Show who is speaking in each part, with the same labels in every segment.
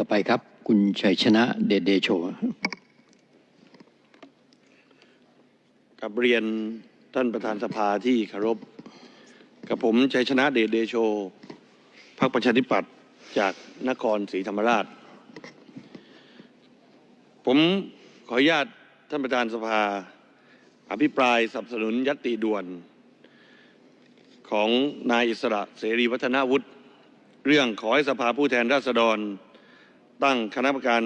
Speaker 1: ต่อไปครับ คุณชัยชนะเดชเดโช
Speaker 2: กับเรียนท่านประธานสภาที่เคารพ กับผมชัยชนะเดชเดโชพรรคประชาธิปัตย์จากนครศรีธรรมราช ผมขออนุญาตท่านประธานสภา อภิปรายสนับสนุนยัตติด่วน ของนายอิสระเสรีวัฒนาวุฒิเรื่องขอให้สภาผู้แทนราษฎร ตั้งคณะกรรมการ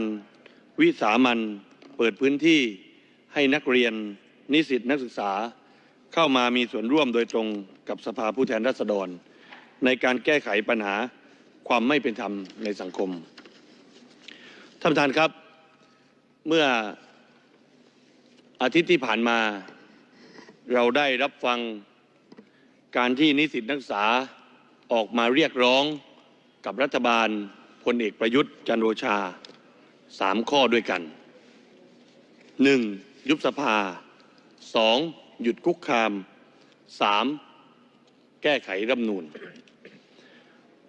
Speaker 2: วิสามันเปิดพื้นที่ให้นักเรียนนิสิตนักศึกษา เข้ามามีส่วนร่วมโดยตรงกับสภาผู้แทนราษฎร ในการแก้ไขปัญหาความไม่เป็นธรรมในสังคมท่านประธานครับเมื่ออาทิตย์ที่ผ่านมา เราได้รับฟังการที่นิสิตนักศึกษาออกมาเรียกร้องกับรัฐบาล พลเอกประยุทธ์จันทร์โอชาสามข้อด้วยกันหนึ่งยุบสภาสองหยุดคุกคามสามแก้ไขรัฐนูญ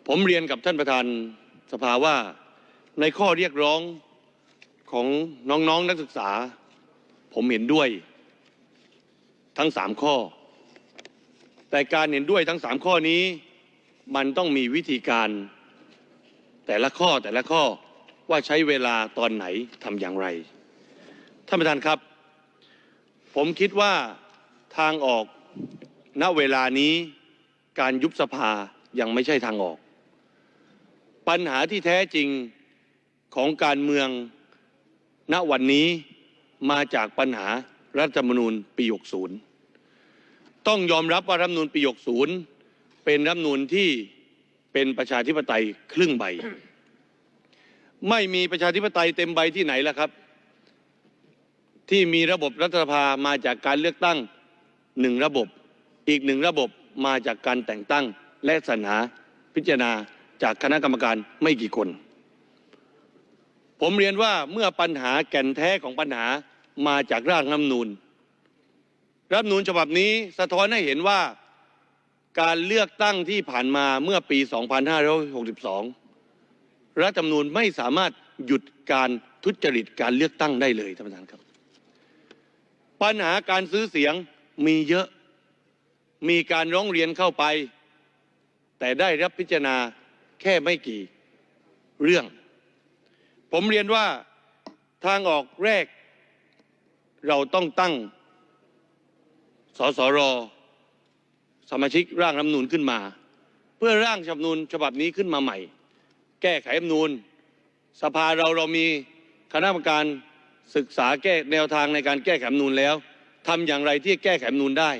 Speaker 2: ผมเรียนกับท่านประธานสภาว่าในข้อเรียกร้องของน้องๆนนักศึกษา ผมเห็นด้วยทั้งสามข้อ แต่การเห็นด้วยทั้งสามข้อนี้ มันต้องมีวิธีการ แต่ละข้อแต่ละข้อว่าใช้เวลาตอนไหนทำอย่างไรท่านประธานครับ ผมคิดว่าทางออกณเวลานี้การยุบสภายังไม่ใช่ทางออก ปัญหาที่แท้จริงของการเมืองณวันนี้มาจากปัญหารัฐธรรมนูญปี 60 ต้องยอมรับว่ารัฐธรรมนูญปี 60 เป็นรัฐธรรมนูญที่ เป็นประชาธิปไตยครึ่งใบ ไม่มีประชาธิปไตยเต็มใบที่ไหนล่ะครับ ที่มีระบบรัฐสภามาจากการเลือกตั้งหนึ่งระบบ อีกหนึ่งระบบมาจากการแต่งตั้งและสรรหาพิจารณาจากคณะกรรมการไม่กี่คน ผมเรียนว่าเมื่อปัญหาแก่นแท้ของปัญหามาจากร่างรัฐธรรมนูญรัฐธรรมนูญฉบับนี้สะท้อนให้เห็นว่า การเลือกตั้งที่ผ่านมาเมื่อปี 2562 รัฐธรรมนูญไม่สามารถหยุดการทุจริตการเลือกตั้งได้เลยท่านประธานครับ ปัญหาการซื้อเสียงมีเยอะมีการร้องเรียนเข้าไป แต่ได้รับพิจารณาแค่ไม่กี่เรื่อง ผมเรียนว่าทางออกแรกเราต้องตั้งสสร สมาชิกร่างรัฐมนูญขึ้นมา เพื่อร่างรัฐธรรมนูญฉบับนี้ขึ้นมาใหม่ แก้ไขรัฐมนูญสภาเราเรามีคณะกรรมการศึกษาแก้แนวทางในการแก้ไขรัฐมนูญแล้วทำอย่างไรที่แก้ไขรัฐมนูญได้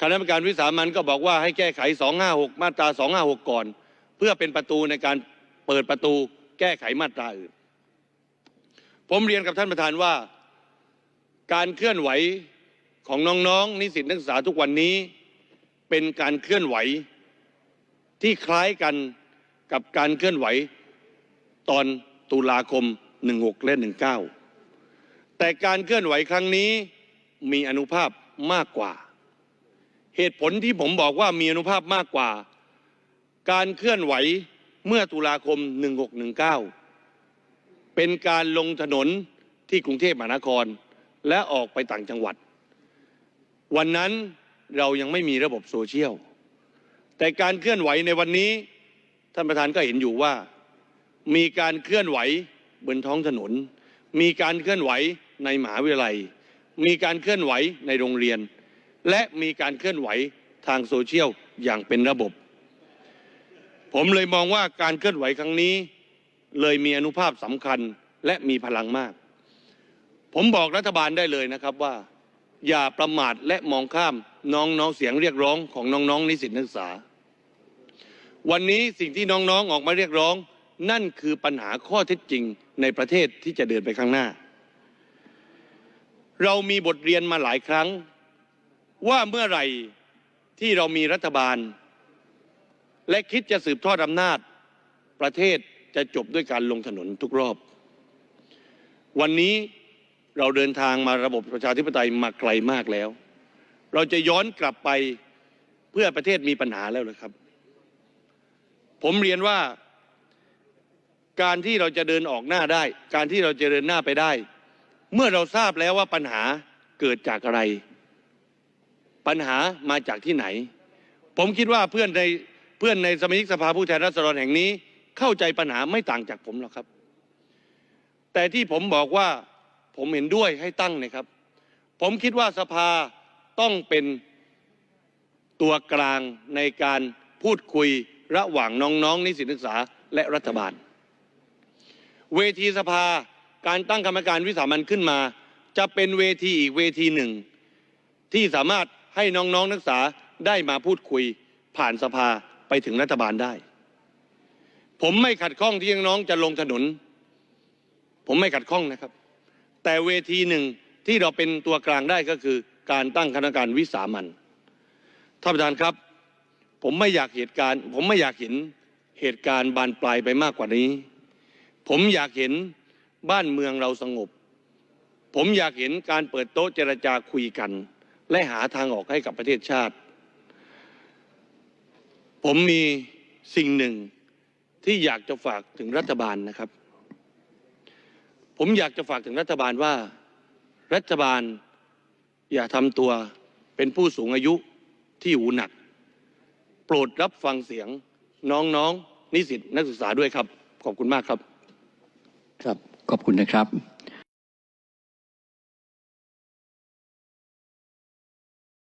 Speaker 2: คณะกรรมการวิสามันก็บอกว่าให้แก้ไข 256 มาตรา 256 ก่อน เพื่อเป็นประตูในการเปิดประตูแก้ไขมาตราอื่น ผมเรียนกับท่านประธานว่า การเคลื่อนไหว ของน้องๆ นิสิตนักศึกษาทุกวันนี้ เป็นการเคลื่อนไหว ที่คล้ายกันกับการเคลื่อนไหว ตอนตุลาคม 16 และ 19 แต่การเคลื่อนไหวครั้งนี้มีอนุภาพมากกว่า เหตุผลที่ผมบอกว่ามีอนุภาพมากกว่า การเคลื่อนไหวเมื่อตุลาคม 1619 เป็นการลงถนนที่กรุงเทพมหานคร และออกไปต่างจังหวัด วันนั้นเรายังไม่มีระบบโซเชียล แต่การเคลื่อนไหวในวันนี้ ท่านประธานก็เห็นอยู่ว่า มีการเคลื่อนไหวบนท้องถนน มีการเคลื่อนไหวในมหาวิทยาลัย มีการเคลื่อนไหวในโรงเรียน และมีการเคลื่อนไหวทางโซเชียลอย่างเป็นระบบ ผมเลยมองว่าการเคลื่อนไหวครั้งนี้ เลยมีอนุภาพสำคัญและมีพลังมาก ผมบอกรัฐบาลได้เลยนะครับว่า อย่าประมาทและมองข้ามน้องๆเสียงเรียกร้องของน้องๆนิสิตนักศึกษา วันนี้สิ่งที่น้องๆออกมาเรียกร้อง นั่นคือปัญหาข้อเท็จจริงในประเทศที่จะเดินไปข้างหน้า เรามีบทเรียนมาหลายครั้ง ว่าเมื่อไหร่ที่เรามีรัฐบาล และคิดจะสืบทอดอำนาจ ประเทศจะจบด้วยการลงถนนทุกรอบ วันนี้ เราเดินทางมาระบบประชาธิปไตยมาไกลมากแล้ว เราจะย้อนกลับไปเพื่อประเทศมีปัญหาแล้วเลยครับ ผมเรียนว่าการที่เราจะเดินออกหน้าได้ การที่เราจะเดินหน้าไปได้ เมื่อเราทราบแล้วว่าปัญหาเกิดจากอะไร ปัญหามาจากที่ไหน ผมคิดว่าเพื่อนในเพื่อนในสมาชิกสภาผู้แทนราษฎรแห่งนี้ เข้าใจปัญหาไม่ต่างจากผมหรอกครับ แต่ที่ผมบอกว่า ผมเห็นด้วยให้ตั้งเนะครับ ผมคิดว่าสภาต้องเป็นตัวกลางในการพูดคุยระหว่างน้องๆนิสิตนักศึกษาและรัฐบาล เวทีสภาการตั้งกรรมการวิสามันขึ้นมา จะเป็นเวทีอีกเวทีหนึ่ง ที่สามารถให้น้องๆนักศึกษาได้มาพูดคุยผ่านสภาไปถึงรัฐบาลได้ ผมไม่ขัดข้องที่น้องๆจะลงถนน ผมไม่ขัดข้องนะครับ แต่เวทีหนึ่งที่เราเป็นตัวกลางได้ก็คือการตั้งคณะกรรมการวิสามันท่านประธานครับ ผมไม่อยากเหตุการณ์ ผมไม่อยากเห็นเหตุการณ์บานปลายไปมากกว่านี้ ผมอยากเห็นบ้านเมืองเราสงบ ผมอยากเห็นการเปิดโต๊ะเจรจาคุยกัน และหาทางออกให้กับประเทศชาติ ผมมีสิ่งหนึ่งที่อยากจะฝากถึงรัฐบาลนะครับ ผมอยากจะฝากถึงรัฐบาลว่ารัฐบาลอย่าทำตัวเป็นผู้สูงอายุที่หูหนัก โปรดรับฟังเสียงน้องๆนิสิตนักศึกษาด้วยครับ ขอบคุณมากครับ
Speaker 1: ครับ ขอบคุณนะครับ